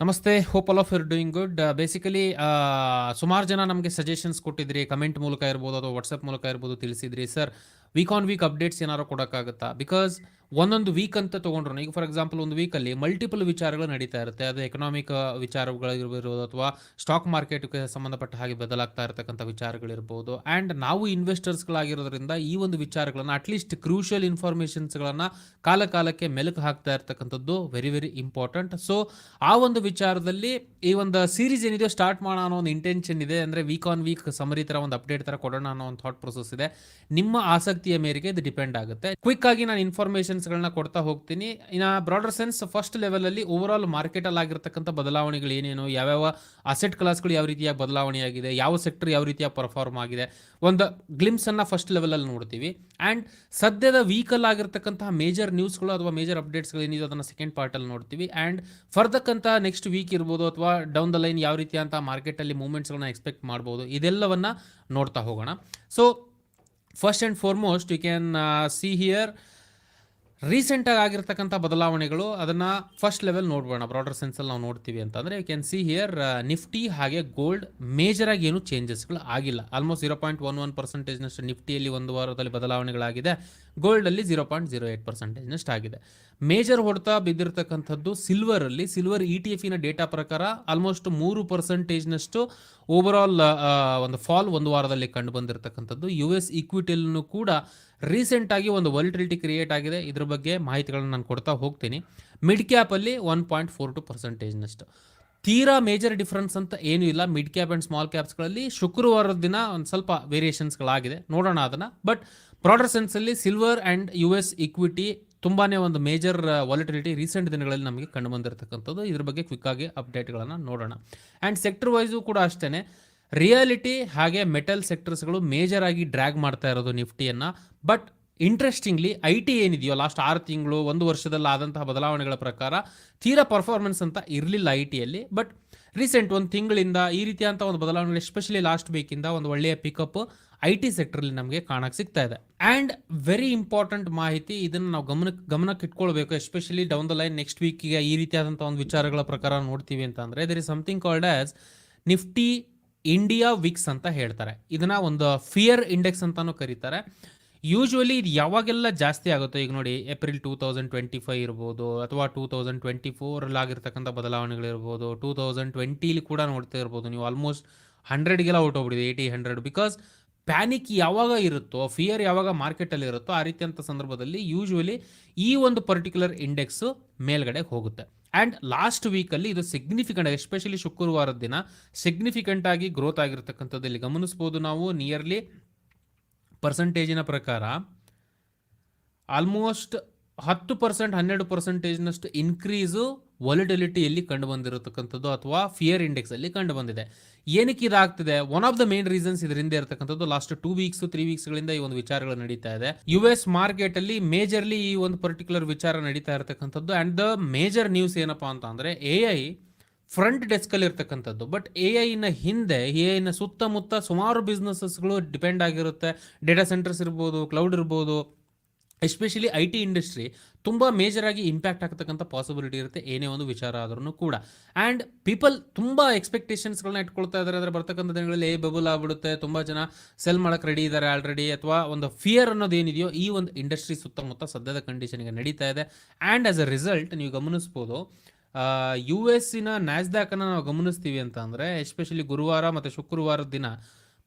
ನಮಸ್ತೆ hope all of you're doing good basically ಸುಮಾರು ಜನ ನಮಗೆ ಸಜೆಷನ್ಸ್ ಕೊಟ್ಟಿದ್ರಿ ಕಮೆಂಟ್ ಮೂಲಕ ಇರ್ಬೋದು ಅಥವಾ ವಾಟ್ಸಪ್ ಮೂಲಕ ಇರ್ಬೋದು ತಿಳಿಸಿದ್ರಿ. Sir week on week updates ಏನಾರು ಕೊಡೋಕ್ಕಾಗುತ್ತಾ? ಬಿಕಾಸ್ ಒಂದೊಂದು ವೀಕ್ ಅಂತ ತೊಗೊಂಡ್ರು ಈಗ ಫಾರ್ ಎಕ್ಸಾಂಪಲ್ ಒಂದು ವೀಕಲ್ಲಿ ಮಲ್ಟಿಪಲ್ ವಿಚಾರಗಳು ನಡೀತಾ ಇರುತ್ತೆ. ಅದು ಎಕನಾಮಿಕ್ ವಿಚಾರಗಳಿರ್ಬೋದು ಅಥವಾ ಸ್ಟಾಕ್ ಮಾರ್ಕೆಟ್ಗೆ ಸಂಬಂಧಪಟ್ಟ ಹಾಗೆ ಬದಲಾಗ್ತಾ ಇರತಕ್ಕಂಥ ವಿಚಾರಗಳಿರ್ಬೋದು. ಆ್ಯಂಡ್ ನಾವು ಇನ್ವೆಸ್ಟರ್ಸ್ಗಳಾಗಿರೋದ್ರಿಂದ ಈ ಒಂದು ವಿಚಾರಗಳನ್ನು ಅಟ್ಲೀಸ್ಟ್ ಕ್ರೂಷಿಯಲ್ ಇನ್ಫಾರ್ಮೇಷನ್ಸ್ಗಳನ್ನು ಕಾಲ ಕಾಲಕ್ಕೆ ಮೆಲುಕು ಹಾಕ್ತಾ ಇರ್ತಕ್ಕಂಥದ್ದು ವೆರಿ ವೆರಿ ಇಂಪಾರ್ಟೆಂಟ್ ಸೊ ಆ ಒಂದು ವಿಚಾರದಲ್ಲಿ ಈ ಒಂದು ಸೀರೀಸ್ ಏನಿದೆಯೋ ಸ್ಟಾರ್ಟ್ ಮಾಡೋಣ ಅನ್ನೋ ಒಂದು ಇಂಟೆನ್ಷನ್ ಇದೆ. ಅಂದರೆ ವೀಕ್ ಆನ್ ವೀಕ್ ಸಮರಿ ಥರ ಒಂದು ಅಪ್ಡೇಟ್ ಥರ ಕೊಡೋಣ ಅನ್ನೋ ಒಂದು ಥಾಟ್ ಪ್ರೊಸೆಸ್ ಇದೆ. ನಿಮ್ಮ ಆಸಕ್ತಿಯ ಮೇರೆಗೆ ಇದು ಡಿಪೆಂಡ್ ಆಗುತ್ತೆ. ಕ್ವಿಕ್ ಆಗಿ ನಾನು ಇನ್ಫಾರ್ಮೇಷನ್ಸ್ಗಳನ್ನ ಕೊಡ್ತಾ ಹೋಗ್ತೀನಿ. ಇನ್ನು ಬ್ರಾಡರ್ ಸೆನ್ಸ್ ಫಸ್ಟ್ ಲೆವೆಲಲ್ಲಿ ಓವರ್ ಆಲ್ ಮಾರ್ಕೆಟಲ್ಲಿ ಆಗಿರ್ತಕ್ಕಂಥ ಬದಲಾವಣೆಗಳು ಏನೇನು, ಯಾವ್ಯಾವ ಅಸೆಟ್ ಕ್ಲಾಸ್ಗಳು ಯಾವ ರೀತಿಯ ಬದಲಾವಣೆ ಆಗಿದೆ ಯಾವ ಸೆಕ್ಟರ್ ಯಾವ ರೀತಿಯ ಪರ್ಫಾರ್ಮ್ ಆಗಿದೆ, ಒಂದು ಗ್ಲಿಮ್ಸನ್ನು ಫಸ್ಟ್ ಲೆವೆಲಲ್ಲಿ ನೋಡ್ತೀವಿ. ಅಂಡ್ ಸದ್ಯದ ವೀಕಲ್ ಆಗಿರ್ತಕ್ಕಂತಹ ಮೇಜರ್ ನ್ಯೂಸ್ಗಳು ಅಥವಾ ಮೇಜರ್ ಅಪ್ಡೇಟ್ಸ್ಗಳು ಏನಿದೆ ಅದನ್ನು ಸೆಕೆಂಡ್ ಪಾರ್ಟ್ ಅಲ್ಲಿ ನೋಡ್ತೀವಿ. ಅಂಡ್ ಫರ್ದಕ್ಕಂತ ನೆಕ್ಸ್ಟ್ ವೀಕ್ ಇರ್ಬೋದು ಅಥವಾ ಡೌನ್ ದ ಲೈನ್ ಯಾವ ರೀತಿ ಅಂತ ಮಾರ್ಕೆಟಲ್ಲಿ ಮೂವ್ಮೆಂಟ್ಸ್ಗಳನ್ನ ಎಕ್ಸ್ಪೆಕ್ಟ್ ಮಾಡ್ಬೋದು, ಇದೆಲ್ಲವನ್ನ ನೋಡ್ತಾ ಹೋಗೋಣ. So first and foremost you can see here ರೀಸೆಂಟಾಗಿ ಆಗಿರ್ತಕ್ಕಂಥ ಬದಲಾವಣೆಗಳು, ಅದನ್ನು ಫಸ್ಟ್ ಲೆವೆಲ್ ನೋಡ್ಬೋಣ. ಬ್ರಾಡರ್ ಸೆನ್ಸಲ್ಲಿ ನಾವು ನೋಡ್ತೀವಿ ಅಂತಂದರೆ you can see here Nifty ಹಾಗೆ ಗೋಲ್ಡ್ ಮೇಜರಾಗಿ ಏನು ಚೇಂಜಸ್ಗಳು ಆಗಿಲ್ಲ. Almost zero point one one ಪರ್ಸೆಂಟೇಜ್ನಷ್ಟು ನಿಫ್ಟಿಯಲ್ಲಿ ಒಂದು ವಾರದಲ್ಲಿ ಬದಲಾವಣೆಗಳಾಗಿದೆ. ಗೋಲ್ಡಲ್ಲಿ ಜೀರೋ ಪಾಯಿಂಟ್ ಜೀರೋ ಏಟ್ ಪರ್ಸೆಂಟೇಜ್ನಷ್ಟು ಆಗಿದೆ. ಮೇಜರ್ ಹೊಡೆತ ಬಿದ್ದಿರತಕ್ಕಂಥದ್ದು ಸಿಲ್ವರಲ್ಲಿ ಸಿಲ್ವರ್ ಇ ಟಿ ಎಫಿನ ಡೇಟಾ ಪ್ರಕಾರ ಆಲ್ಮೋಸ್ಟ್ ಮೂರು ಪರ್ಸೆಂಟೇಜ್ನಷ್ಟು ಓವರಾಲ್ ಒಂದು ಫಾಲ್ ಒಂದು ವಾರದಲ್ಲಿ ಕಂಡು ಬಂದಿರತಕ್ಕಂಥದ್ದು. ಯು ಎಸ್ ಇಕ್ವಿಟಿಯಲ್ಲೂ ಕೂಡ ರೀಸೆಂಟಾಗಿ ಒಂದು ವಲ್ಟಿಲಿಟಿ ಕ್ರಿಯೇಟ್ ಆಗಿದೆ. ಇದ್ರ ಬಗ್ಗೆ ಮಾಹಿತಿಗಳನ್ನು ನಾನು ಕೊಡ್ತಾ ಹೋಗ್ತೀನಿ. ಮಿಡ್ ಕ್ಯಾಪಲ್ಲಿ ಒನ್ ಪಾಯಿಂಟ್ ಫೋರ್ ಟು ಪರ್ಸೆಂಟೇಜ್ನಷ್ಟು ತೀರಾ ಮೇಜರ್ ಡಿಫ್ರೆನ್ಸ್ ಅಂತ ಏನೂ ಇಲ್ಲ. ಮಿಡ್ ಕ್ಯಾಪ್ ಆ್ಯಂಡ್ ಸ್ಮಾಲ್ ಕ್ಯಾಪ್ಸ್ಗಳಲ್ಲಿ ಶುಕ್ರವಾರದ ದಿನ ಒಂದು ಸ್ವಲ್ಪ ವೇರಿಯೇಷನ್ಸ್ಗಳಾಗಿದೆ ನೋಡೋಣ ಅದನ್ನು. But broader ಸೆನ್ಸಲ್ಲಿ silver and U S equity ತುಂಬಾ ಒಂದು ಮೇಜರ್ ವಾಲಿಟಿಲಿಟಿ ರೀಸೆಂಟ್ ದಿನಗಳಲ್ಲಿ ನಮಗೆ ಕಂಡು ಬಂದಿರತಕ್ಕಂಥದ್ದು. ಇದ್ರ ಬಗ್ಗೆ ಕ್ವಿಕ್ಕಾಗಿ ಅಪ್ಡೇಟ್ಗಳನ್ನು ನೋಡೋಣ. ಆ್ಯಂಡ್ ಸೆಕ್ಟರ್ ವೈಸು ಕೂಡ ಅಷ್ಟೇ ರಿಯಾಲಿಟಿ ಹಾಗೆ ಮೆಟಲ್ ಸೆಕ್ಟರ್ಸ್ಗಳು ಮೇಜರ್ ಆಗಿ ಡ್ರ್ಯಾಗ್ ಮಾಡ್ತಾ ಇರೋದು ನಿಫ್ಟಿಯನ್ನು ಬಟ್ ಇಂಟ್ರೆಸ್ಟಿಂಗ್ಲಿ ಐ ಟಿ ಏನಿದೆಯೋ ಲಾಸ್ಟ್ ಆರು ತಿಂಗಳು, ಒಂದು ವರ್ಷದಲ್ಲಿ ಆದಂತಹ ಬದಲಾವಣೆಗಳ ಪ್ರಕಾರ ತೀರಾ ಪರ್ಫಾರ್ಮೆನ್ಸ್ ಅಂತ ಇರಲಿಲ್ಲ ಐ ಟಿಯಲ್ಲಿ ಬಟ್ ರೀಸೆಂಟ್ ಒಂದು ತಿಂಗಳಿಂದ ಈ ರೀತಿಯಾದಂಥ ಒಂದು ಬದಲಾವಣೆಗಳು ಎಸ್ಪೆಷಲಿ ಲಾಸ್ಟ್ ವೀಕಿಂದ ಒಂದು ಒಳ್ಳೆಯ ಪಿಕಪ್ ಐ ಟಿ ಸೆಕ್ಟರ್ಲಿ ನಮಗೆ ಕಾಣಕ್ಕೆ ಸಿಗ್ತಾ ಇದೆ. ಆ್ಯಂಡ್ ವೆರಿ ಇಂಪಾರ್ಟೆಂಟ್ ಮಾಹಿತಿ, ಇದನ್ನು ನಾವು ಗಮನಕ್ಕೆ ಗಮನಕ್ಕೆ ಇಟ್ಕೊಳ್ಬೇಕು especially down the line next ವೀಕಿಗೆ ಈ ರೀತಿಯಾದಂಥ ಒಂದು ವಿಚಾರಗಳ ಪ್ರಕಾರ ನೋಡ್ತೀವಿ ಅಂತ ಅಂದರೆ there is something called as Nifty India VIX ಅಂತ ಹೇಳ್ತಾರೆ. ಇದನ್ನ ಒಂದು ಫಿಯರ್ ಇಂಡೆಕ್ಸ್ ಅಂತಲೂ ಕರೀತಾರೆ. ಯೂಶ್ವಲಿ ಇದು ಯಾವಾಗೆಲ್ಲ ಜಾಸ್ತಿ ಆಗುತ್ತೋ, ಈಗ ನೋಡಿ April two thousand twenty five ಇರ್ಬೋದು, ಅಥವಾ ಟೂ ತೌಸಂಡ್ ಟ್ವೆಂಟಿ ಫೋರಲ್ಲಿ ಆಗಿರ್ತಕ್ಕಂಥ ಬದಲಾವಣೆಗಳಿರ್ಬೋದು ಟೂ ತೌಸಂಡ್ ಟ್ವೆಂಟಿಲಿ ಕೂಡ ನೋಡ್ತಾ ಇರ್ಬೋದು, ನೀವು ಆಲ್ಮೋಸ್ಟ್ ಹಂಡ್ರೆಡ್ಗೆಲ್ಲ ಹೊರಟೋಗ್ಬಿಡಿದೆ ಏಯ್ಟಿ ಹಂಡ್ರೆಡ್ ಬಿಕಾಸ್ ಪ್ಯಾನಿಕ್ ಯಾವಾಗ ಇರುತ್ತೋ ಫಿಯರ್ ಯಾವಾಗ ಮಾರ್ಕೆಟಲ್ಲಿ ಇರುತ್ತೋ, ಆ ರೀತಿಯಂಥ ಸಂದರ್ಭದಲ್ಲಿ ಯೂಶ್ವಲಿ ಈ ಒಂದು ಪರ್ಟಿಕ್ಯುಲರ್ ಇಂಡೆಕ್ಸು ಮೇಲ್ಗಡೆ ಹೋಗುತ್ತೆ. ಆ್ಯಂಡ್ ಲಾಸ್ಟ್ ವೀಕಲ್ಲಿ ಇದು ಸಿಗ್ನಿಫಿಕೆಂಟ್ ಎಸ್ಪೆಷಲಿ ಶುಕ್ರವಾರದ ದಿನ ಸಿಗ್ನಿಫಿಕೆಂಟ್ ಆಗಿ ಗ್ರೋತ್ ಆಗಿರ್ತಕ್ಕಂಥದ್ದು ಇಲ್ಲಿ ಗಮನಿಸ್ಬೋದು ನಾವು ನಿಯರ್ಲಿ ಪರ್ಸಂಟೇಜಿನ ಪ್ರಕಾರ ಆಲ್ಮೋಸ್ಟ್ ಹತ್ತು ಪರ್ಸೆಂಟ್ ಹನ್ನೆರಡು ಪರ್ಸೆಂಟೇಜ್ನಷ್ಟು ಇನ್ಕ್ರೀಸು ವಾಲಿಡಿಲಿಟಿಯಲ್ಲಿ ಕಂಡು ಬಂದಿರತಕ್ಕಂಥದ್ದು ಅಥವಾ ಫಿಯರ್ ಇಂಡೆಕ್ಸಲ್ಲಿ ಕಂಡು ಬಂದಿದೆ ಏನಕ್ಕೆ ಇದಾಗ್ತಿದೆ one of the main reasons ಇದರಿಂದ ಇರತಕ್ಕಂಥದ್ದು ಲಾಸ್ಟ್ ಟೂ ವೀಕ್ಸ್ ತ್ರೀ ವೀಕ್ಸ್ಗಳಿಂದ ಈ ಒಂದು ವಿಚಾರಗಳು ನಡೀತಾ ಇದೆ. ಯು ಎಸ್ ಮಾರ್ಕೆಟಲ್ಲಿ ಮೇಜರ್ಲಿ ಈ ಒಂದು ಪರ್ಟಿಕ್ಯುಲರ್ ವಿಚಾರ ನಡೀತಾ ಇರತಕ್ಕಂಥದ್ದು. ಆ್ಯಂಡ್ ದ ಮೇಜರ್ ನ್ಯೂಸ್ ಏನಪ್ಪಾ ಅಂತ ಎ ಐ ಫ್ರಂಟ್ ಡೆಸ್ಕಲ್ಲಿ ಇರ್ತಕ್ಕಂಥದ್ದು. ಬಟ್ ಎ ಐನ ಹಿಂದೆ ಎ ಐನ ಸುತ್ತಮುತ್ತ ಸುಮಾರು ಬಿಸ್ನೆಸಸ್ಗಳು ಡಿಪೆಂಡ್ ಆಗಿರುತ್ತೆ. ಡೇಟಾ ಸೆಂಟರ್ಸ್ ಇರ್ಬೋದು ಕ್ಲೌಡ್ ಇರ್ಬೋದು. ಎಸ್ಪೆಷಲಿ ಐ ಟಿ ಇಂಡಸ್ಟ್ರಿ ತುಂಬ ಮೇಜರಾಗಿ ಇಂಪ್ಯಾಕ್ಟ್ ಆಗ್ತಕ್ಕಂಥ ಪಾಸಿಬಿಲಿಟಿ ಇರುತ್ತೆ ಏನೇ ಒಂದು ವಿಚಾರ ಆದ್ರೂ ಕೂಡ. ಆ್ಯಂಡ್ ಪೀಪಲ್ ತುಂಬ ಎಕ್ಸ್ಪೆಕ್ಟೇಷನ್ಸ್ಗಳನ್ನ ಇಟ್ಕೊಳ್ತಾ ಇದ್ದಾರೆ ಅಂದರೆ ಬರ್ತಕ್ಕಂಥ ದಿನಗಳಲ್ಲಿ, ಏ ಬಬಲ್ ಆಗ್ಬಿಡುತ್ತೆ. ತುಂಬ ಜನ ಸೆಲ್ ಮಾಡೋಕ್ಕೆ ರೆಡಿ ಇದ್ದಾರೆ ಆಲ್ರೆಡಿ ಅಥವಾ ಒಂದು ಫಿಯರ್ ಅನ್ನೋದು ಏನಿದೆಯೋ ಈ ಒಂದು ಇಂಡಸ್ಟ್ರಿ ಸುತ್ತಮುತ್ತ ಸದ್ಯದ ಕಂಡೀಷನ್ಗೆ ನಡೀತಾ ಇದೆ. ಆ್ಯಂಡ್ ಆಸ್ ಅ ರಿಸಲ್ಟ್ ನೀವು ಗಮನಿಸ್ಬೋದು ಯು ಎಸ್ಸಿನ ನ್ಯಾಸ್ದಾಕನ್ನು ನಾವು ಗಮನಿಸ್ತೀವಿ ಅಂತ ಅಂದರೆ ಎಸ್ಪೆಷಲಿ ಗುರುವಾರ ಮತ್ತು ಶುಕ್ರವಾರದ ದಿನ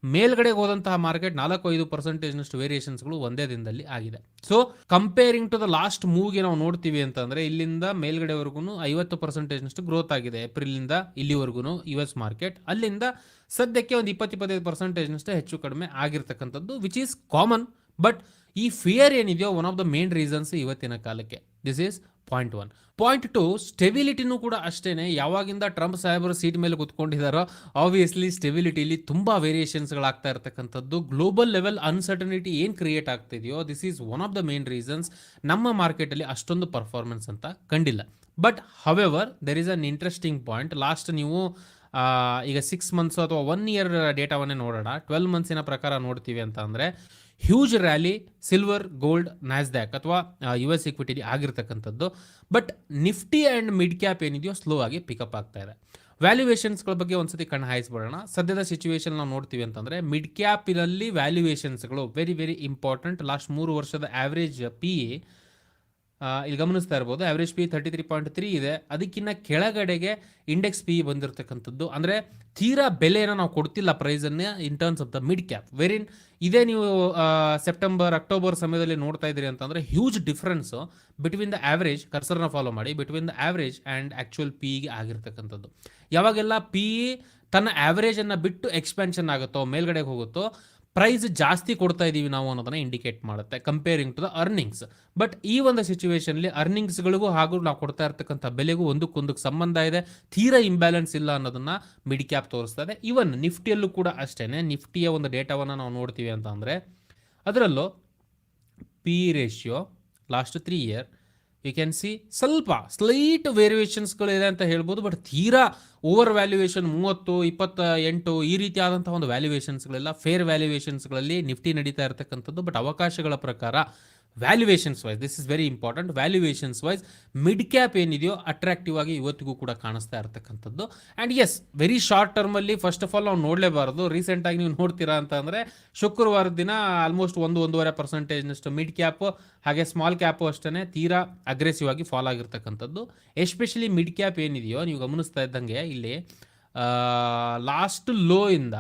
ಮೇಲ್ಗಡೆಗೆ ಹೋದಂತಹ ಮಾರ್ಕೆಟ್ ನಾಲ್ಕು ಐದು ಪರ್ಸೆಂಟೇಜ್ನಷ್ಟು ವೇರಿಯೇಷನ್ಸ್ಗಳು ಒಂದೇ ದಿನದಲ್ಲಿ ಆಗಿದೆ. So comparing to the last ಮೂವ್ಗೆ ನಾವು ನೋಡ್ತೀವಿ ಅಂತಂದರೆ ಇಲ್ಲಿಂದ ಮೇಲ್ಗಡೆವರೆಗೂ ಐವತ್ತು ಪರ್ಸೆಂಟೇಜ್ನಷ್ಟು ಗ್ರೋತ್ ಆಗಿದೆ. ಏಪ್ರಿಲಿಂದ ಇಲ್ಲಿವರೆಗೂ ಯು ಎಸ್ ಮಾರ್ಕೆಟ್ ಅಲ್ಲಿಂದ ಸದ್ಯಕ್ಕೆ ಒಂದು ಇಪ್ಪತ್ತು ಇಪ್ಪತ್ತೈದು ಪರ್ಸೆಂಟೇಜ್ನಷ್ಟು ಹೆಚ್ಚು ಕಡಿಮೆ ಆಗಿರ್ತಕ್ಕಂಥದ್ದು ವಿಚ್ ಈಸ್ ಕಾಮನ್ ಬಟ್ ಈ ಫಿಯರ್ ಏನಿದೆಯೋ one of the main reasons ಇವತ್ತಿನ ಕಾಲಕ್ಕೆ. This is point one. Point two, ಸ್ಟೆಬಿಲಿಟಿನೂ ಕೂಡ ಅಷ್ಟೇ ಯಾವಾಗಿಂದ ಟ್ರಂಪ್ ಸಾಹೇಬರು ಸೀಟ್ ಮೇಲೆ ಕುತ್ಕೊಂಡಿದ್ದಾರೋ ಆಬ್ವಿಯಸ್ಲಿ ಸ್ಟೆಬಿಲಿಟಿಲಿ ತುಂಬ ವೇರಿಯೇಷನ್ಸ್ಗಳಾಗ್ತಾ ಇರ್ತಕ್ಕಂಥದ್ದು. ಗ್ಲೋಬಲ್ ಲೆವೆಲ್ ಅನ್ಸರ್ಟನಿಟಿ ಏನು create ಆಗ್ತಿದೆಯೋ this is one of the main reasons ನಮ್ಮ ಮಾರ್ಕೆಟಲ್ಲಿ ಅಷ್ಟೊಂದು ಪರ್ಫಾರ್ಮೆನ್ಸ್ ಅಂತ ಕಂಡಿಲ್ಲ. But however there is an interesting point last ನೀವು ಈಗ ಸಿಕ್ಸ್ ಮಂತ್ಸ್ ಅಥವಾ ಒನ್ ಇಯರ್ ಡೇಟಾವನ್ನೇ ನೋಡೋಣ. ಟ್ವೆಲ್ ಮಂತ್ಸಿನ ಪ್ರಕಾರ ನೋಡ್ತೀವಿ ಅಂತ ಅಂದರೆ huge rally silver gold Nasdaq ಅಥವಾ ಯು ಎಸ್ ಇಕ್ವಿಟಿ ಆಗಿರ್ತಕ್ಕಂಥದ್ದು. But Nifty and mid cap ಏನಿದೆಯೋ ಸ್ಲೋ ಆಗಿ ಪಿಕಪ್ ಆಗ್ತಾ ಇದೆ. ವ್ಯಾಲ್ಯೂಯೇಷನ್ಸ್ಗಳ ಬಗ್ಗೆ ಒಂದ್ಸತಿ ಕಣ್ಣು ಹಾಯಿಸ್ಬಿಡೋಣ. ಸದ್ಯದ ಸಿಚುವೇಶನ್ ನಾವು ನೋಡ್ತೀವಿ ಅಂತಂದರೆ ಮಿಡ್ ಕ್ಯಾಪಿನಲ್ಲಿ ವ್ಯಾಲ್ಯೂಯೇಷನ್ಸ್ಗಳು ವೆರಿ ವೆರಿ ಇಂಪಾರ್ಟೆಂಟ್ ಲಾಸ್ಟ್ ಮೂರು ವರ್ಷದ ಆ್ಯಾವ್ರೇಜ್ ಪಿ ಎ ಇಲ್ಲಿ ಗಮನಿಸ್ತಾ ಇರ್ಬೋದು. Average P thirty three point three ಇದೆ. ಅದಕ್ಕಿಂತ ಕೆಳಗಡೆಗೆ ಇಂಡೆಕ್ಸ್ ಪಿ ಬಂದಿರತಕ್ಕಂಥದ್ದು. ಅಂದರೆ ತೀರಾ ಬೆಲೆಯನ್ನು ನಾವು ಕೊಡ್ತಿಲ್ಲ ಪ್ರೈಸನ್ನು in terms of the mid cap ವೆರಿನ್ ಇದೇ ನೀವು ಸೆಪ್ಟೆಂಬರ್ ಅಕ್ಟೋಬರ್ ಸಮಯದಲ್ಲಿ ನೋಡ್ತಾ ಇದ್ದೀರಿ ಅಂತಂದರೆ huge difference between the average ಕರ್ಸರ್ನ follow ಮಾಡಿ between the average and actual ಪಿಗೆ ಆಗಿರ್ತಕ್ಕಂಥದ್ದು. ಯಾವಾಗೆಲ್ಲ ಪಿ ತನ್ನ ಆವ್ರೇಜನ್ನು ಬಿಟ್ಟು ಎಕ್ಸ್ಪ್ಯಾನ್ಷನ್ ಆಗುತ್ತೋ, ಮೇಲ್ಗಡೆಗೆ ಹೋಗುತ್ತೋ ಪ್ರೈಸ್ ಜಾಸ್ತಿ ಕೊಡ್ತಾ ಇದ್ದೀವಿ ನಾವು ಅನ್ನೋದನ್ನ ಇಂಡಿಕೇಟ್ ಮಾಡುತ್ತೆ comparing to the earnings but ಈ ಒಂದು ಸಿಚುವೇಶನ್ಲಿ ಅರ್ನಿಂಗ್ಸ್ಗಳಿಗೂ ಹಾಗೂ ನಾವು ಕೊಡ್ತಾ ಇರ್ತಕ್ಕಂಥ ಬೆಲೆಗೂ ಒಂದಕ್ಕೊಂದಕ್ಕೆ ಸಂಬಂಧ ಇದೆ, ತೀರಾ ಇಂಬ್ಯಾಲೆನ್ಸ್ ಇಲ್ಲ ಅನ್ನೋದನ್ನ ಮಿಡ್ ಕ್ಯಾಪ್ ತೋರಿಸ್ತಾ ಇದೆ. ಇವನ್ ನಿಫ್ಟಿಯಲ್ಲೂ ಕೂಡ ಅಷ್ಟೇ ನಿಫ್ಟಿಯ ಒಂದು ಡೇಟಾವನ್ನು ನಾವು ನೋಡ್ತೀವಿ ಅಂತ ಅಂದರೆ, ಅದರಲ್ಲೂ P ratio last three year you can see ಸ್ವಲ್ಪ ಸ್ಲೈಟ್ ವೇರಿಯೇಷನ್ಸ್ಗಳಿದೆ ಅಂತ ಹೇಳ್ಬೋದು ಬಟ್ ತೀರಾ ಓವರ್ ವ್ಯಾಲ್ಯೂಯೇಷನ್ ಮೂವತ್ತು ಇಪ್ಪತ್ತ ಎಂಟು ಈ ರೀತಿಯಾದಂಥ ಒಂದು ವ್ಯಾಲ್ಯೂಯೇಷನ್ಸ್ಗಳೆಲ್ಲ ಫೇರ್ ವ್ಯಾಲ್ಯೂಯೇಷನ್ಸ್ಗಳಲ್ಲಿ ನಿಫ್ಟಿ ನಡೀತಾ ಇರತಕ್ಕಂಥದ್ದು ಬಟ್ ಅವಕಾಶಗಳ ಪ್ರಕಾರ valuations wise this is very important valuations wise mid cap ಏನಿದೆಯೋ ಅಟ್ರಾಕ್ಟಿವ್ ಆಗಿ ಇವತ್ತಿಗೂ ಕೂಡ ಕಾಣಿಸ್ತಾ ಇರತಕ್ಕಂಥದ್ದು. ಆ್ಯಂಡ್ ಎಸ್ ವೆರಿ ಶಾರ್ಟ್ ಟರ್ಮಲ್ಲಿ ಫಸ್ಟ್ ಆಫ್ ಆಲ್ ನಾವು ನೋಡಲೇಬಾರದು. ರೀಸೆಂಟಾಗಿ ನೀವು ನೋಡ್ತೀರಾ ಅಂತ ಅಂದರೆ ಶುಕ್ರವಾರದ ದಿನ ಆಲ್ಮೋಸ್ಟ್ ಒಂದು, ಒಂದೂವರೆ ಪರ್ಸೆಂಟೇಜ್ನಷ್ಟು ಮಿಡ್ ಕ್ಯಾಪು ಹಾಗೆ ಸ್ಮಾಲ್ ಕ್ಯಾಪು ಅಷ್ಟೇ ತೀರಾ ಅಗ್ರೆಸಿವ್ ಆಗಿ ಫಾಲ್ ಆಗಿರ್ತಕ್ಕಂಥದ್ದು. ಎಸ್ಪೆಷಲಿ ಮಿಡ್ ಕ್ಯಾಪ್ ಏನಿದೆಯೋ, ನೀವು ಗಮನಿಸ್ತಾ ಇದ್ದಂಗೆ ಇಲ್ಲಿ ಲಾಸ್ಟ್ ಲೋ ಇಂದ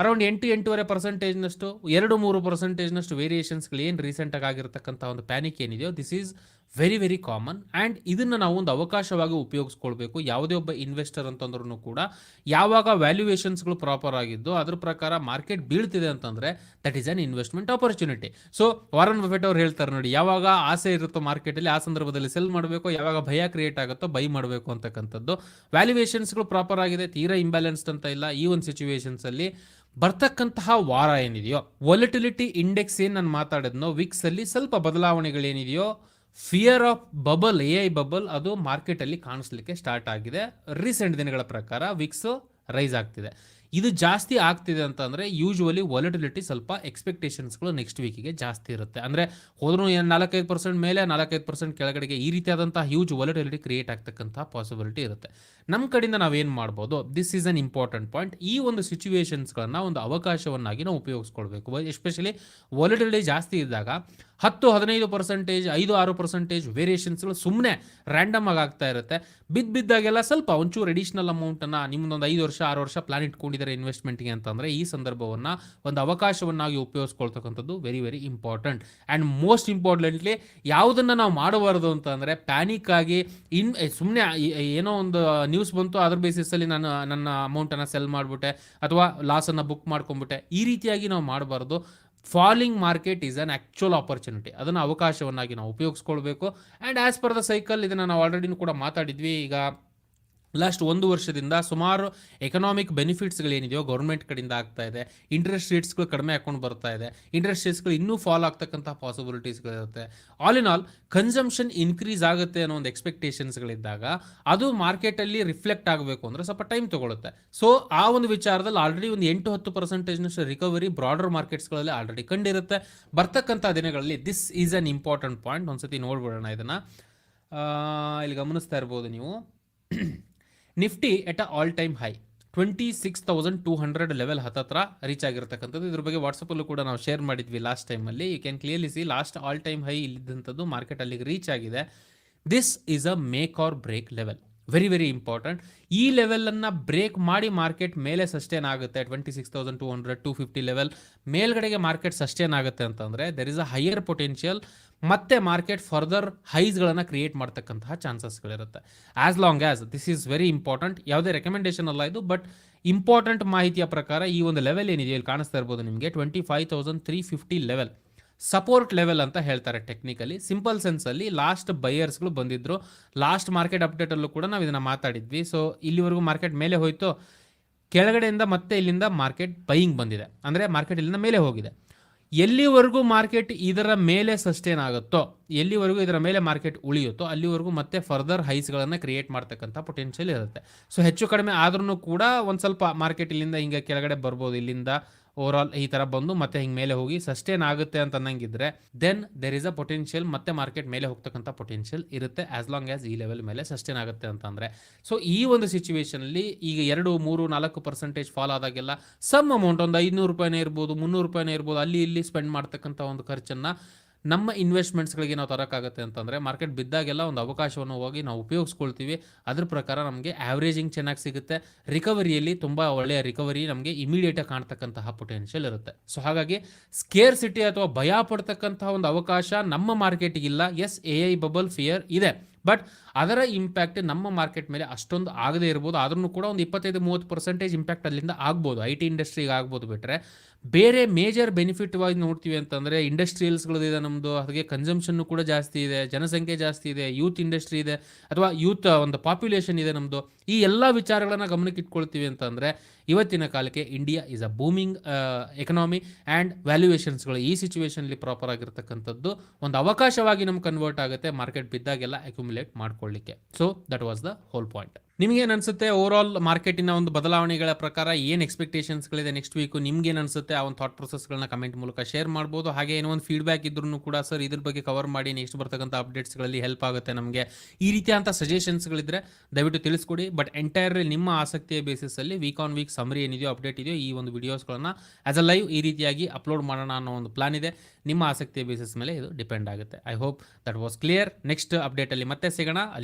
ಅರೌಂಡ್ ಎಂಟು ಎಂಟೂವರೆ ಪರ್ಸೆಂಟೇಜ್ನಷ್ಟು ಎರಡು ಮೂರು ಪರ್ಸೆಂಟೇಜ್ನಷ್ಟು ವೇರಿಯೇಷನ್ಸ್ಗಳು ಏನು ರೀಸೆಂಟಾಗಿ ಆಗಿರ್ತಕ್ಕಂಥ ಒಂದು ಪ್ಯಾನಿಕ್ ಏನಿದೆಯೋ this is very very common and ಇದನ್ನು ನಾವು ಒಂದು ಅವಕಾಶವಾಗಿ ಉಪಯೋಗಿಸ್ಕೊಳ್ಬೇಕು. ಯಾವುದೇ ಒಬ್ಬ ಇನ್ವೆಸ್ಟರ್ ಅಂತಂದ್ರೂ ಕೂಡ ಯಾವಾಗ ವ್ಯಾಲ್ಯೂಯೇಷನ್ಸ್ಗಳು ಪ್ರಾಪರ್ ಆಗಿದ್ದು, ಅದ್ರ ಪ್ರಕಾರ ಮಾರ್ಕೆಟ್ ಬೀಳ್ತಿದೆ ಅಂತಂದರೆ that is an investment opportunity so Warren Buffett ಅವ್ರು ಹೇಳ್ತಾರೆ ನೋಡಿ, ಯಾವಾಗ ಆಸೆ ಇರುತ್ತೋ ಮಾರ್ಕೆಟಲ್ಲಿ ಆ ಸಂದರ್ಭದಲ್ಲಿ ಸೆಲ್ ಮಾಡಬೇಕು, ಯಾವಾಗ ಭಯ ಕ್ರಿಯೇಟ್ ಆಗುತ್ತೋ ಬೈ ಮಾಡಬೇಕು ಅಂತಕ್ಕಂಥದ್ದು. ವ್ಯಾಲ್ಯೂಯೇಷನ್ಸ್ಗಳು ಪ್ರಾಪರ್ ಆಗಿದೆ, ತೀರಾ ಇಂಬ್ಯಾಲೆನ್ಸ್ಡ್ ಅಂತ ಇಲ್ಲ. ಈ ಒಂದು ಸಿಚುವೇಶನ್ಸಲ್ಲಿ ಬರ್ತಕ್ಕಂತಹ ವಾರ ಏನಿದೆಯೋ? ವಾಲಿಟಿಲಿಟಿ ಇಂಡೆಕ್ಸ್ ಏನು ನಾನು ಮಾತಾಡಿದ್ನೋ ವಿಕ್ಸ್ ಅಲ್ಲಿ ಸ್ವಲ್ಪ ಬದಲಾವಣೆಗಳೇನಿದೆಯೋ fear of bubble A I bubble ಅದು ಮಾರ್ಕೆಟಲ್ಲಿ ಕಾಣಿಸ್ಲಿಕ್ಕೆ ಸ್ಟಾರ್ಟ್ ಆಗಿದೆ. ರೀಸೆಂಟ್ ದಿನಗಳ ಪ್ರಕಾರ ವಿಕ್ಸ್ ರೈಸ್ ಆಗ್ತಿದೆ. ಇದು ಜಾಸ್ತಿ ಆಗ್ತಿದೆ ಅಂತಂದರೆ ಯೂಶ್ವಲಿ ವಾಲಿಟಿಲಿಟಿ ಸ್ವಲ್ಪ ಎಕ್ಸ್ಪೆಕ್ಟೇಷನ್ಸ್ಗಳು ನೆಕ್ಸ್ಟ್ ವೀಕಿಗೆ ಜಾಸ್ತಿ ಇರುತ್ತೆ. ಅಂದರೆ ಹೋದ್ರೂ ಏನು ನಾಲ್ಕೈದು ಪರ್ಸೆಂಟ್ ಮೇಲೆ, ನಾಲ್ಕೈದು ಪರ್ಸೆಂಟ್ ಕೆಳಗಡೆಗೆ ಈ ರೀತಿಯಾದಂಥ ಹ್ಯೂಜ್ ವಾಲಿಟಿಲಿಟಿ ಕ್ರಿಯೇಟ್ ಆಗ್ತಕ್ಕಂಥ ಪಾಸಿಬಿಲಿಟಿ ಇರುತ್ತೆ. ನಮ್ಮ ಕಡೆಯಿಂದ ನಾವೇನು ಮಾಡ್ಬೋದು? This is an important point ಈ ಒಂದು ಸಿಚುವೇಶನ್ಸ್ಗಳನ್ನು ಒಂದು ಅವಕಾಶವನ್ನಾಗಿ ನಾವು ಉಪಯೋಗಿಸ್ಕೊಳ್ಬೇಕು. ಎಸ್ಪೆಷಲಿ ವಾಲಿಟಿಲಿಟಿ ಜಾಸ್ತಿ ಇದ್ದಾಗ ಹತ್ತು, ಹದಿನೈದು ಪರ್ಸೆಂಟೇಜ್ ಐದು, ಆರು ಪರ್ಸೆಂಟೇಜ್ ವೇರಿಯೇಷನ್ಸ್ಗಳು ಸುಮ್ಮನೆ ರ್ಯಾಂಡಮ್ ಆಗಿ ಆಗ್ತಾ ಇರುತ್ತೆ. ಬಿದ್ದು ಬಿದ್ದಾಗೆಲ್ಲ ಸ್ವಲ್ಪ ಒಂಚೂರು ಅಡಿಷ್ನಲ್ ಅಮೌಂಟನ್ನು ನಿಮ್ಮದೊಂದು ಐದು ವರ್ಷ, ಆರು ವರ್ಷ ಪ್ಲಾನ್ ಇಟ್ಕೊಂಡಿದ್ದಾರೆ ಇನ್ವೆಸ್ಟ್ಮೆಂಟ್ಗೆ ಅಂತಂದರೆ ಈ ಸಂದರ್ಭವನ್ನು ಒಂದು ಅವಕಾಶವನ್ನಾಗಿ ಉಪಯೋಗಿಸ್ಕೊಳ್ತಕ್ಕಂಥದ್ದು very very important and most importantly ಯಾವುದನ್ನು ನಾವು ಮಾಡಬಾರ್ದು ಅಂತಂದರೆ ಪ್ಯಾನಿಕ್ ಆಗಿ ಇನ್ ಸುಮ್ಮನೆ ಏನೋ ಒಂದು ನ್ಯೂಸ್ ಬಂತು, ಅದ್ರ ಬೇಸಿಸಲ್ಲಿ ನಾನು, ನನ್ನ ಅಮೌಂಟನ್ನು ಸೆಲ್ ಮಾಡಿಬಿಟ್ಟೆ, ಅಥವಾ ಲಾಸನ್ನು ಬುಕ್ ಮಾಡ್ಕೊಂಬಿಟ್ಟೆ ಈ ರೀತಿಯಾಗಿ ನಾವು ಮಾಡಬಾರ್ದು. Falling market is an actual opportunity ಅದನ್ನು ಅವಕಾಶವನ್ನಾಗಿ ನಾವು ಉಪಯೋಗಿಸ್ಕೊಳ್ಬೇಕು. And as per the cycle ಇದನ್ನು ನಾವು ಆಲ್ರೆಡಿನೂ ಕೂಡ ಮಾತಾಡಿದ್ವಿ. ಈಗ ಲಾಸ್ಟ್ ಒಂದು ವರ್ಷದಿಂದ ಸುಮಾರು ಎಕನಾಮಿಕ್ ಬೆನಿಫಿಟ್ಸ್ಗಳೇನಿದೆಯೋ ಗೌರ್ಮೆಂಟ್ ಕಡೆಯಿಂದ ಆಗ್ತಾ ಇದೆ. ಇಂಟ್ರೆಸ್ಟ್ ರೇಟ್ಸ್ಗಳು ಕಡಿಮೆ ಹಾಕೊಂಡು ಬರ್ತಾ ಇದೆ. ಇಂಟ್ರೆಸ್ಟ್ ರೇಟ್ಸ್ಗಳು ಇನ್ನೂ ಫಾಲೋ ಆಗ್ತಕ್ಕಂಥ ಪಾಸಿಬಿಲಿಟೀಸ್ಗಳಿರುತ್ತೆ all in all consumption increase ಆಗುತ್ತೆ ಅನ್ನೋ ಒಂದು ಎಕ್ಸ್ಪೆಕ್ಟೇಷನ್ಸ್ಗಳಿದ್ದಾಗ ಅದು ಮಾರ್ಕೆಟಲ್ಲಿ ರಿಫ್ಲೆಕ್ಟ್ ಆಗಬೇಕು ಅಂದರೆ ಸ್ವಲ್ಪ ಟೈಮ್ ತೊಗೊಳುತ್ತೆ. ಸೊ ಆ ಒಂದು ವಿಚಾರದಲ್ಲಿ ಆಲ್ರೆಡಿ ಒಂದು ಎಂಟು ಹತ್ತು ಪರ್ಸೆಂಟೇಜ್ನಷ್ಟು ರಿಕವರಿ ಬ್ರಾಡರ್ ಮಾರ್ಕೆಟ್ಸ್ಗಳಲ್ಲಿ ಆಲ್ರೆಡಿ ಕಂಡಿರುತ್ತೆ. ಬರ್ತಕ್ಕಂಥ ದಿನಗಳಲ್ಲಿ this is an important point ಒಂದ್ಸತಿ ನೋಡ್ಬಿಡೋಣ ಇದನ್ನು. ಇಲ್ಲಿ ಗಮನಿಸ್ತಾ ಇರ್ಬೋದು ನೀವು. Nifty at a all time high twenty six thousand two hundred level ಹತ್ತತ್ರ ರೀಚ್ ಆಗಿರ್ತಕ್ಕಂಥದ್ದು. ಇದ್ರ ಬಗ್ಗೆ ವಾಟ್ಸಪ್ಪಲ್ಲೂ ಕೂಡ ನಾವು ಶೇರ್ ಮಾಡಿದ್ವಿ ಲಾಸ್ಟ್ ಟೈಮಲ್ಲಿ you can clearly see last all time high ಇಲ್ಲಿದ್ದಂಥದ್ದು market ಅಲ್ಲಿಗೆ ರೀಚ್ ಆಗಿದೆ. This is a make or break level very very important ಈ ಲೆವೆಲನ್ನು ಬ್ರೇಕ್ ಮಾಡಿ ಮಾರ್ಕೆಟ್ ಮೇಲೆ ಸಸ್ಟೇನ್ ಆಗುತ್ತೆ. Twenty six thousand two hundred two fifty level ಮೇಲ್ಗಡೆಗೆ market sustain ಆಗುತ್ತೆ ಅಂತಂದರೆ there is a higher potential ಮತ್ತೆ ಮಾರ್ಕೆಟ್ ಫರ್ದರ್ ಹೈಸ್ಗಳನ್ನು ಕ್ರಿಯೇಟ್ ಮಾಡ್ತಕ್ಕಂತಹ ಚಾನ್ಸಸ್ಗಳಿರುತ್ತೆ as long as this is very important ಯಾವುದೇ ರೆಕಮೆಂಡೇಷನ್ ಅಲ್ಲ ಇದು ಬಟ್ ಇಂಪಾರ್ಟೆಂಟ್ ಮಾಹಿತಿಯ ಪ್ರಕಾರ ಈ ಒಂದು ಲೆವೆಲ್ ಏನಿದೆ ಇಲ್ಲಿ ಕಾಣಿಸ್ತಾ ಇರ್ಬೋದು ನಿಮಗೆ twenty five thousand three fifty level support level ಅಂತ ಹೇಳ್ತಾರೆ ಟೆಕ್ನಿಕಲಿ ಸಿಂಪಲ್ ಸೆನ್ಸಲ್ಲಿ ಲಾಸ್ಟ್ ಬೈಯರ್ಸ್ಗಳು ಬಂದಿದ್ರು. ಲಾಸ್ಟ್ ಮಾರ್ಕೆಟ್ ಅಪ್ಡೇಟಲ್ಲೂ ಕೂಡ ನಾವು ಇದನ್ನು ಮಾತಾಡಿದ್ವಿ. ಸೊ ಇಲ್ಲಿವರೆಗೂ ಮಾರ್ಕೆಟ್ ಮೇಲೆ ಹೋಯಿತು. ಕೆಳಗಡೆಯಿಂದ ಮತ್ತೆ ಇಲ್ಲಿಂದ ಮಾರ್ಕೆಟ್ ಬೈಯಿಂಗ್ ಬಂದಿದೆ. ಅಂದರೆ ಮಾರ್ಕೆಟ್ ಇಲ್ಲಿಂದ ಮೇಲೆ ಹೋಗಿದೆ. ಎಲ್ಲಿವರೆಗೂ ಮಾರ್ಕೆಟ್ ಇದರ ಮೇಲೆ ಸಸ್ಟೇನ್ ಆಗುತ್ತೋ, ಎಲ್ಲಿವರೆಗೂ ಇದರ ಮೇಲೆ ಮಾರ್ಕೆಟ್ ಉಳಿಯುತ್ತೋ, ಅಲ್ಲಿವರೆಗೂ ಮತ್ತೆ ಫರ್ದರ್ ಹೈಸ್ಗಳನ್ನು ಕ್ರಿಯೇಟ್ ಮಾಡ್ತಕ್ಕಂಥ ಪೊಟೆನ್ಷಿಯಲ್ ಇರುತ್ತೆ. ಸೊ ಹೆಚ್ಚು ಕಡಿಮೆ ಆದ್ರೂ ಕೂಡ ಒಂದು ಸ್ವಲ್ಪ ಮಾರ್ಕೆಟ್ ಇಲ್ಲಿಂದ ಹಿಂಗೆ ಕೆಳಗಡೆ ಬರ್ಬೋದು, ಇಲ್ಲಿಂದ ಓವರ್ ಆಲ್ ಈ ತರ ಬಂದು ಮತ್ತೆ ಹಿಂಗೆ ಮೇಲೆ ಹೋಗಿ ಸಸ್ಟೇನ್ ಆಗುತ್ತೆ ಅಂತ ಅನ್ನಂಗಿದ್ರೆ then there is a potential ಮತ್ತೆ ಮಾರ್ಕೆಟ್ ಮೇಲೆ ಹೋಗ್ತಕ್ಕಂಥ ಪೊಟೆನ್ಷಿಯಲ್ ಇರುತ್ತೆ ಆಸ್ ಲಾಂಗ್ ಆಸ್ ಈ ಲೆವೆಲ್ ಮೇಲೆ ಸಸ್ಟೇನ್ ಆಗುತ್ತೆ ಅಂತಂದ್ರೆ ಸೊ ಈ ಒಂದು ಸಿಚುವೇಶನ್ ಅಲ್ಲಿ ಈಗ ಎರಡು, ಮೂರು, ನಾಲ್ಕು ಪರ್ಸೆಂಟೇಜ್ ಫಾಲ್ ಆದಾಗೆಲ್ಲ ಸಮ್ ಅಮೌಂಟ್ ಒಂದು ಐದುನೂರು ರೂಪಾಯಿನೇ ಇರ್ಬೋದು, ಮುನ್ನೂರು ರೂಪಾಯಿನೇ ಇರ್ಬೋದು, ಅಲ್ಲಿ ಇಲ್ಲಿ ಸ್ಪೆಂಡ್ ಮಾಡ್ತಕ್ಕಂಥ ಒಂದು ಖರ್ಚನ್ನ ನಮ್ಮ ಇನ್ವೆಸ್ಟ್ಮೆಂಟ್ಸ್ಗಳಿಗೆ ನಾವು ತರೋಕ್ಕಾಗುತ್ತೆ ಅಂತಂದರೆ ಮಾರ್ಕೆಟ್ ಬಿದ್ದಾಗೆಲ್ಲ ಒಂದು ಅವಕಾಶವನ್ನು ಹೋಗಿ ನಾವು ಉಪಯೋಗಿಸ್ಕೊಳ್ತೀವಿ. ಅದ್ರ ಪ್ರಕಾರ ನಮಗೆ ಆವ್ರೇಜಿಂಗ್ ಚೆನ್ನಾಗಿ ಸಿಗುತ್ತೆ. ರಿಕವರಿಯಲ್ಲಿ ತುಂಬ ಒಳ್ಳೆಯ ರಿಕವರಿ ನಮಗೆ ಇಮಿಡಿಯೇಟಾಗಿ ಕಾಣ್ತಕ್ಕಂತಹ ಪೊಟೆನ್ಷಿಯಲ್ ಇರುತ್ತೆ. ಸೊ ಹಾಗಾಗಿ ಸ್ಕೇರ್ ಸಿಟಿ ಅಥವಾ ಭಯ ಪಡ್ತಕ್ಕಂತಹ ಒಂದು ಅವಕಾಶ ನಮ್ಮ ಮಾರ್ಕೆಟಿಗಿಲ್ಲ yes A I bubble fear ಇದೆ. ಬಟ್ ಅದರ ಇಂಪ್ಯಾಕ್ಟ್ ನಮ್ಮ ಮಾರ್ಕೆಟ್ ಮೇಲೆ ಅಷ್ಟೊಂದು ಆಗದೇ ಇರ್ಬೋದು. ಆದ್ರೂ ಕೂಡ ಒಂದು ಇಪ್ಪತ್ತೈದು, ಮೂವತ್ತು ಪರ್ಸೆಂಟೇಜ್ ಇಂಪ್ಯಾಕ್ಟ್ ಅಲ್ಲಿಂದ ಆಗ್ಬೋದು. ಐ ಟಿ ಇಂಡಸ್ಟ್ರಿಗೆ ಆಗ್ಬೋದು ಬಿಟ್ಟರೆ ಬೇರೆ ಮೇಜರ್ ಬೆನಿಫಿಟ್ ವಾಗಿ ನೋಡ್ತೀವಿ ಅಂತಂದರೆ ಇಂಡಸ್ಟ್ರಿಯಲ್ಸ್ಗಳಿದೆ ನಮ್ಮದು ಹಾಗೆ ಕನ್ಸಂಪ್ಷನ್ ಕೂಡ ಜಾಸ್ತಿ ಇದೆ, ಜನಸಂಖ್ಯೆ ಜಾಸ್ತಿ ಇದೆ ಯೂತ್ ಇಂಡಸ್ಟ್ರಿ ಇದೆ, ಅಥವಾ ಯೂತ್ ಒಂದು ಪಾಪ್ಯುಲೇಷನ್ ಇದೆ ನಮ್ಮದು ಈ ಎಲ್ಲ ವಿಚಾರಗಳನ್ನು ಗಮನಕ್ಕೆ ಇಟ್ಕೊಳ್ತೀವಿ ಅಂತಂದರೆ ಇವತ್ತಿನ ಕಾಲಕ್ಕೆ India is a booming economy and ವ್ಯಾಲ್ಯೂಯೇಷನ್ಸ್ಗಳು ಈ ಸಿಚುವೇಶನ್ಲಿ ಪ್ರಾಪರ್ ಆಗಿರ್ತಕ್ಕಂಥದ್ದು ಒಂದು ಅವಕಾಶವಾಗಿ ನಮ್ಗೆ ಕನ್ವರ್ಟ್ ಆಗುತ್ತೆ ಮಾರ್ಕೆಟ್ ಬಿದ್ದಾಗೆಲ್ಲ ಅಕ್ಯುಮುಲೇಟ್ ಮಾಡ್ಕೊಳ್ಳಿಕ್ಕೆ. So that was the whole point ನಿಮ್ಗೇನು ಅನ್ಸುತ್ತೆ ಓವರ್ ಆಲ್ ಮಾರ್ಕೆಟಿನ ಒಂದು ಬದಲಾವಣೆಗಳ ಪ್ರಕಾರ ಏನು ಎಕ್ಸ್ಪೆಕ್ಟೇಷನ್ಸ್ಗಳಿದೆ ನೆಕ್ಸ್ಟ್ ವೀಕು ನಿಮ್ಗೇನು ಅನ್ಸುತ್ತೆ? ಆ ಒಂದು ಥಾಟ್ ಪ್ರೊಸೆಸ್ಗಳನ್ನ ಕಮೆಂಟ್ ಮೂಲಕ ಶೇರ್ ಮಾಡ್ಬೋದು. ಹಾಗೆ ಏನೋ ಒಂದು ಫೀಡ್ಬ್ಯಾಕ್ ಇದ್ರೂ ಕೂಡ ಸರ್ ಇದ್ರ ಬಗ್ಗೆ ಕವರ್ ಮಾಡಿ ನೆಕ್ಸ್ಟ್ ಬರ್ತಕ್ಕಂಥ ಅಪ್ಡೇಟ್ಸ್ಗಳಲ್ಲಿ ಹೆಲ್ಪ್ ಆಗುತ್ತೆ ನಮಗೆ. ಈ ರೀತಿಯಾದಂಥ ಸಜೆಷನ್ಸ್ಗಳಿದ್ರೆ ದಯವಿಟ್ಟು ತಿಳಿಸ್ಕೊಡಿ. ಬಟ್ ಎಂಟೈರ್ ನಿಮ್ಮ ಆಸಕ್ತಿಯ ಬೇಸಿಸಲ್ಲಿ ವೀಕ್ ಆನ್ ವೀಕ್ ಸಮರಿ ಏನಿದೆಯೋ ಅಪ್ಡೇಟ್ ಇದೆಯೋ ಈ ಒಂದು ವಿಡಿಯೋಸ್ಗಳನ್ನು ಆಸ್ ಅ ಲೈವ್ ಈ ರೀತಿಯಾಗಿ ಅಪ್ಲೋಡ್ ಮಾಡೋಣ ಅನ್ನೋ ಒಂದು ಪ್ಲಾನ್ ಇದೆ. ನಿಮ್ಮ ಆಸಕ್ತಿಯ ಬೇಸಿಸ್ ಮೇಲೆ ಇದು ಡಿಪೆಂಡ್ ಆಗುತ್ತೆ. I hope that was clear next ಅಪ್ಡೇಟಲ್ಲಿ ಮತ್ತೆ ಸಿಗೋಣ. ಅಲ್ಲಿ